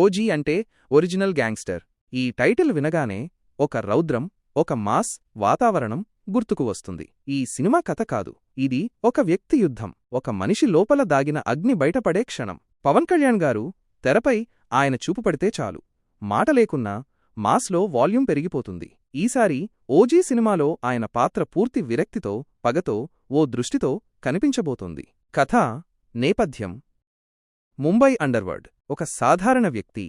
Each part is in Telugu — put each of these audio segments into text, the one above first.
ఓజీ అంటే ఒరిజినల్ గ్యాంగ్స్టర్. ఈ టైటిల్ వినగానే ఒక రౌద్రం ఒక మాస్ వాతావరణం గుర్తుకు వస్తుంది. ఈ సినిమా కథ కాదు ఇది ఒక వ్యక్తి యుద్ధం. ఒక మనిషి లోపల దాగిన అగ్ని బయటపడే క్షణం. పవన్ కళ్యాణ్ గారు తెరపై ఆయన చూపు పడితే చాలు. మాట లేకున్నా మాస్లో వాల్యూమ్ పెరిగిపోతుంది. ఈసారి ఓజీ సినిమాలో ఆయన పాత్ర పూర్తి విరక్తితో పగతో ఓ దృష్టితో కనిపించబోతోంది. కథ నేపథ్యం. ముంబై అండర్వర్డ్ ఒక సాధారణ వ్యక్తి.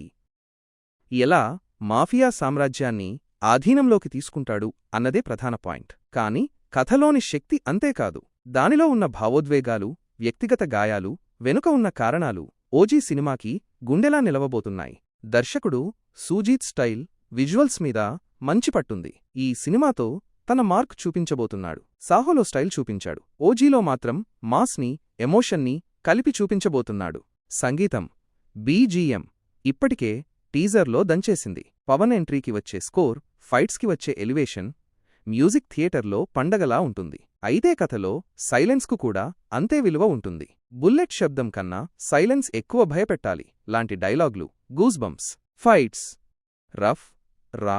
ఎలా మాఫియా సామ్రాజ్యాన్ని ఆధీనంలోకి తీసుకుంటాడు అన్నదే ప్రధాన పాయింట్. కాని కథలోని శక్తి అంతేకాదు. దానిలో ఉన్న భావోద్వేగాలు వ్యక్తిగత గాయాలు వెనుక ఉన్న కారణాలు ఓజీ సినిమాకి గుండెలా నిలవబోతున్నాయి. దర్శకుడు సూజీత్ స్టైల్ విజువల్స్ మీద మంచి పట్టుంది. ఈ సినిమాతో తన మార్క్ చూపించబోతున్నాడు. సాహోలో స్టైల్ చూపించాడు. ఓజీలో మాత్రం మాస్ని ఎమోషన్ని కలిపి చూపించబోతున్నాడు. సంగీతం బీజీఎం ఇప్పటికే టీజర్లో దంచేసింది. పవన్ ఎంట్రీకి వచ్చే స్కోర్ ఫైట్స్కి వచ్చే ఎలివేషన్ మ్యూజిక్ థియేటర్లో పండగలా ఉంటుంది. అయితే కథలో సైలెన్స్కు కూడా అంతే విలువ ఉంటుంది. బుల్లెట్ శబ్దం కన్నా సైలెన్స్ ఎక్కువ భయపెట్టాలి. లాంటి డైలాగ్లు goosebumps fights. Rough raw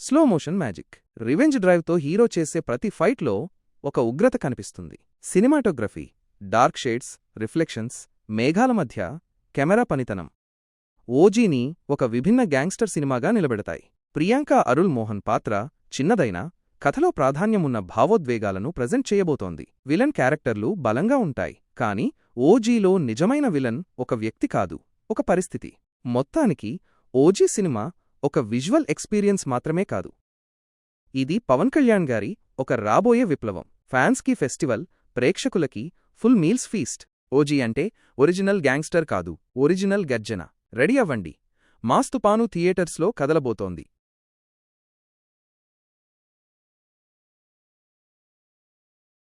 slow motion magic. Revenge డ్రైవ్తో hero చేసే ప్రతి ఫైట్లో ఒక ఉగ్రత కనిపిస్తుంది. సినిమాటోగ్రఫీ డార్క్ షేడ్స్ రిఫ్లెక్షన్స్ మేఘాల మధ్య కెమెరా పనితనం. ఓజీని ఒక విభిన్న గ్యాంగ్స్టర్ సినిమాగా నిలబెడతాయి. ప్రియాంక అరుల్ మోహన్ పాత్ర చిన్నదైనా కథలో ప్రాధాన్యమున్న భావోద్వేగాలను ప్రజెంట్ చేయబోతోంది. విలన్ క్యారెక్టర్లు బలంగా ఉంటాయి కాని ఓజీలో నిజమైన విలన్ ఒక వ్యక్తి కాదు ఒక పరిస్థితి. మొత్తానికి ఓజీ సినిమా ఒక విజువల్ ఎక్స్పీరియన్స్ మాత్రమే కాదు. ఇది పవన్ కళ్యాణ్ గారి ఒక రాబోయే విప్లవం. ఫ్యాన్స్కి ఫెస్టివల్ ప్రేక్షకులకి ఫుల్ మీల్స్ ఫీస్ట్. ఓజీ అంటే ఒరిజినల్ గ్యాంగ్స్టర్ కాదు ఒరిజినల్ గర్జన. రెడీ అవ్వండి. మాస్తుపాను థియేటర్స్లో కదలబోతోంది.